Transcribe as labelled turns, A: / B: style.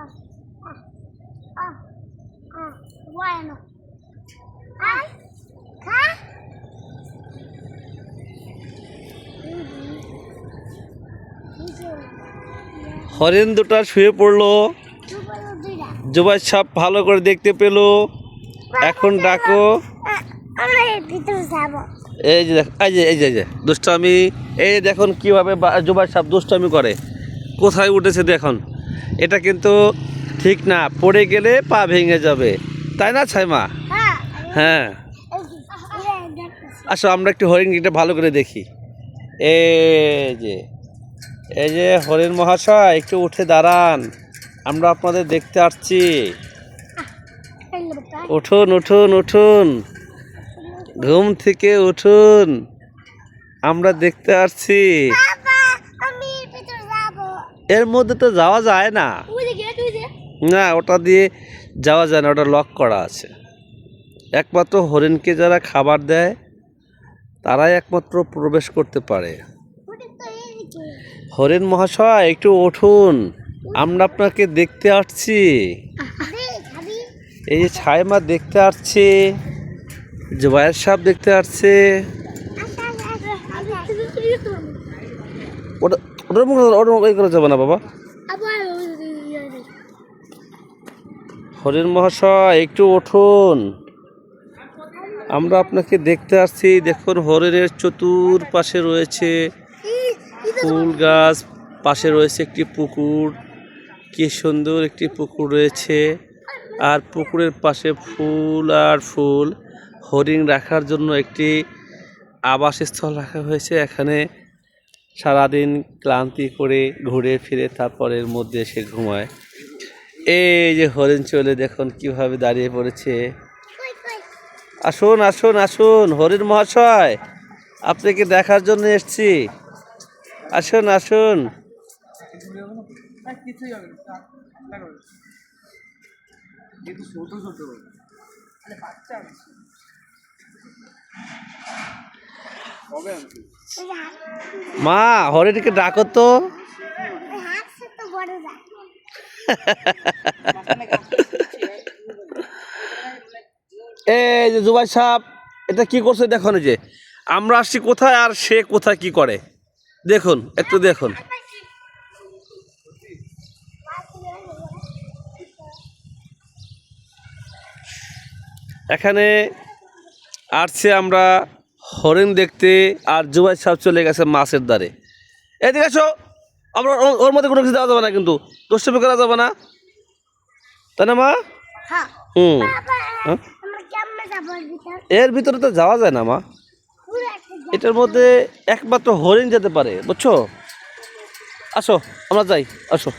A: Ah, ah, bueno. Ah, ¿Ca?
B: হরিণ দুটা শুয়ে পড়ল। জুবাই সাপ ভালো করে দেখতে পেল। এখন ডাকো। এই যে এই যে এই যে দুষ্টামি। এই দেখুন কীভাবে জুবাই সাপ দুষ্টামি করে। কোথায় উঠেছে দেখুন। এটা কিন্তু ঠিক না পড়ে গেলে পা ভেঙে যাবে। তাই না ছাইমা?
A: হ্যাঁ।
B: হ্যাঁ। আসো আমরা একটু হরিণটা ভালো করে দেখি। এ যে এই যে হরিণ মহাশয় একটু উঠে দাঁড়ান। আমরা আপনাদের দেখতে আসছি। উঠুন উঠুন উঠুন। ঘুম থেকে উঠুন। আমরা দেখতে আসছি।
A: এর
B: মধ্যে তো যাওয়া যায় না না ওটা দিয়ে যাওয়া যায় না ওটা লক করা আছে একমাত্র হরিণকে যারা খাবার দেয় তারাই একমাত্র প্রবেশ করতে পারে হরেন মহাশয় একটু উঠুন আমরা আপনাকে দেখতে আসছি এই যে ছায়মা দেখতে আসছে জুবাইয়ের সাপ দেখতে আসছে
A: আচ্ছা আচ্ছা আচ্ছা আচ্ছা
B: ওটা ওটার মুখে ওটার মুখে করা যাবে না বাবা। হরেন মহাশয় একটু উঠুন। আমরা আপনাকে দেখতে আসছি দেখুন হরিণের চতুর পাশে রয়েছে ফুল গাছ পাশে রয়েছে একটি পুকুর। কি সুন্দর একটি পুকুর রয়েছে। আর পুকুরের পাশে ফুল আর ফুল। হরিণ রাখার জন্য একটি আবাসস্থল রাখা হয়েছে। এখানে সারাদিন ক্লান্তি করে ঘুরে ফিরে তারপরের মধ্যে এসে ঘুমায়। এই যে হরিণ চলে দেখুন কীভাবে দাঁড়িয়ে পড়েছে। আসুন আসুন আসুন, হরিণ মহাশয়, আপনাকে দেখার জন্য এসছি। আসুন আসুন।
A: ওই হাত
B: মা, হরিণকে ডাকো তো। এই যে জুবাই সাপ এটা কি করছে দেখুন যে, আমরা আসছি কোথায় আর সে কোথায় কি করে? দেখুন, একটু দেখুন। এখানে আসছে আমরা হরিণ দেখতে আর জুবাই সাপ চলে গেছে মাছের দ্বারে। এদিকে আসো আমরা ওর- মধ্যে কোনো কিছু দেওয়া যাবে না কিন্তু। দুষ্টমি করা যাবে না। তাই না মা?
A: হ্যাঁ।
B: হুম। হ্যাঁ?
A: এর ভিতরে?
B: তো যাওয়া যায় না মা। এটার মধ্যে একমাত্র হরিণ যেতে পারে বুঝছ? আসো আমরা যাই আসো।